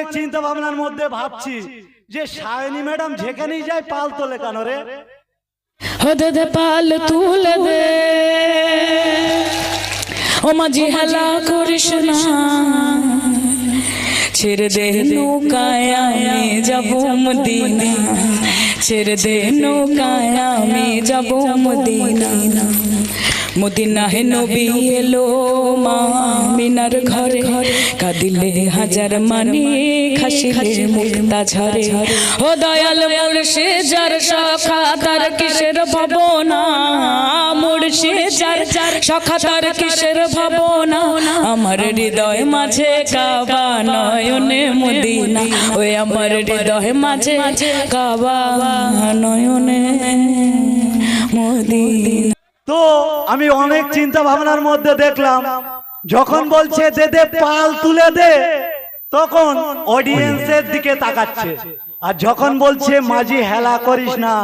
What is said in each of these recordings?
অনেক চিন্তা ভাবনার মধ্যে ভাবছি যে সায়নী ম্যাডাম যেখানেই যায় পাল তোলে কেন রে? হদে পাল তুলে দে। ও মাঝি হেলা করিস না। ছেড়ে দে নৌকায় আমি যাব মদিনা। ছেড়ে দে নৌকায় আমি যাব মদিনা। মদিনা হে নবী এলো মা, মিনার ঘরে ঘরে। কাঁদিলে হাজার মানি খাসিলে মুক্তা ঝরে ও দয়াল মুর্শে যার সখা তার কিসের ভাবনা? মুর্শে যার যার সখা তার কিসের ভাবনা? আমার হৃদয় মাঝে কাবা নয়নে মদিনা। ওই আমার হৃদয় মাঝে কাবা নয়নে মদিনা। তো আমি অনেক চিন্তা ভাবনার মধ্যে দেখলাম যখন বলছে দে দে পাল তুলে দে তখন অডিয়েন্সের দিকে তাকাচ্ছে। আর যখন বলছে মাঝি হেলা করিস না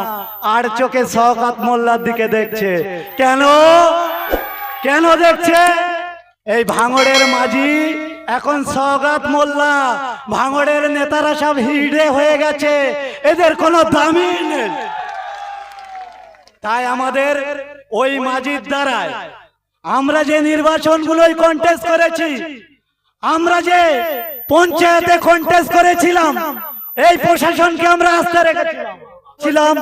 আর চোখে শওকাত মোল্লার দিকে দেখছে। কেন? কেন দেখছে? এই ভাঙড়ের মাঝি এখন সৌগাত মোল্লা ভাঙড়ের নেতারা সব হিড়ে হয়ে গেছে। এদের কোনো দামই নেই। তাই আমাদের ওই মাঝির দ্বারায় আমরা যে নির্বাচনগুলোই কন্টেস্ট করেছি, আমরা যে পঞ্চায়েতে কন্টেস্ট করেছিলাম, এই প্রশাসনকে আমরা আস্থা রেখেছিলাম।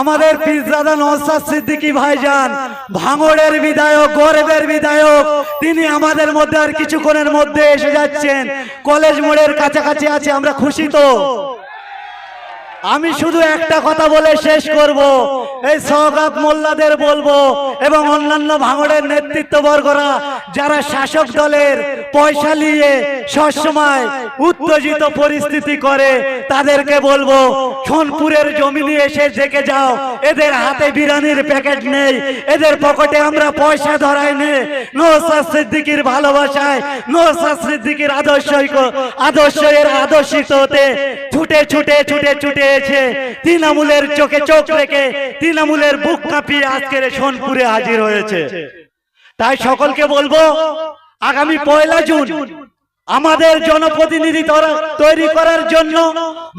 আমাদের পীরজাদা নওসাদ সিদ্দিকী ভাইজান, ভাঙড়ের বিধায়ক, গর্বের বিধায়ক। তিনি আমাদের মধ্যে আর কিছুক্ষণের মধ্যে এসে যাচ্ছেন। কলেজ মোড়ের কাছাকাছি আছে, আমরা খুশি তো। আমি শুধু একটা কথা বলে শেষ করব। এই সৌগাত মোল্লাদের বলব এবং অন্যান্য ভাঙড়ের নেতৃত্ববর্গরা যারা শাসক দলের পয়সা নিয়ে সবসময় উত্তেজিত পরিস্থিতি করে, তাদেরকে বলব সোনপুরের জমি নিয়ে এসে দেখে যাও। এদের হাতে বিরানির প্যাকেট নেই। এদের পকেটে আমরা পয়সা ধরাই নে। নৌসাদ সিদ্দিকির ভালোবাসায় নৌসাদ সিদ্দিকির আদর্শ আদর্শ এর আদর্শিত হতে ছুটে ছুটে ছুটে ছুটে এসে তৃণমূলের চোখে চোখ রেখে তৃণমূলের বুক কাঁপিয়ে আজকের সোনপুরে হাজির হয়েছে। তাই সকলকে বলব, আগামী পয়লা জুন আমাদের জনপ্রতিনিধি তৈরি করার জন্য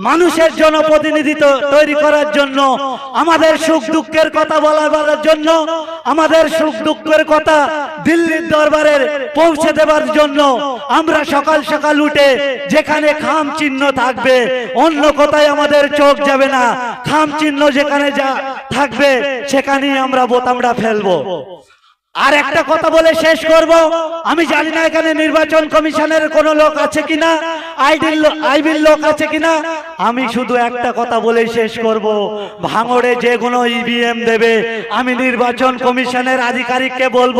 মানুষের জনপ্রতিনিধি তৈরি করার জন্য আমাদের সুখ দুঃখের কথা বলার জন্য আমাদের সুখ দুঃখের কথা দিল্লির দরবারের পৌঁছে দেবার জন্য আমরা সকাল সকাল উঠে যেখানে খাম চিহ্ন থাকবে অন্য কোথায় আমাদের চোখ যাবে না খাম চিহ্ন যেখানে যা থাকবে সেখানেই আমরা বোতামটা ফেলব। আর একটা কথা বলে শেষ করব। আমি জানি না এখানে নির্বাচন কমিশনের কোন লোক আছে কিনা? আইডির আইবির লোক আছে কিনা? আমি শুধু একটা কথা বলে শেষ করব। ভাঙড়ে যে কোনো ইভিএম দেবে। আমি নির্বাচন কমিশনের আধিকারিককে বলব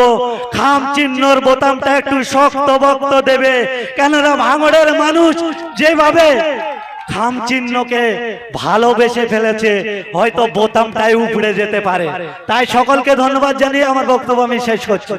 খাম চিহ্নর বোতামটা একটু শক্ত বক্ত দেবে। কেননা ভাঙড়ের মানুষ যেভাবে খাম চিহ্নকে ভালোবেসে ফেলেছে, হয়তো বোতামটাই উপড়ে যেতে পারে। তাই সকলকে ধন্যবাদ জানিয়ে আমার বক্তব্য আমি শেষ করছি।